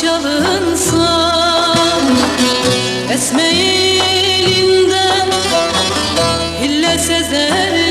çalınsa Esme elinden hille sezer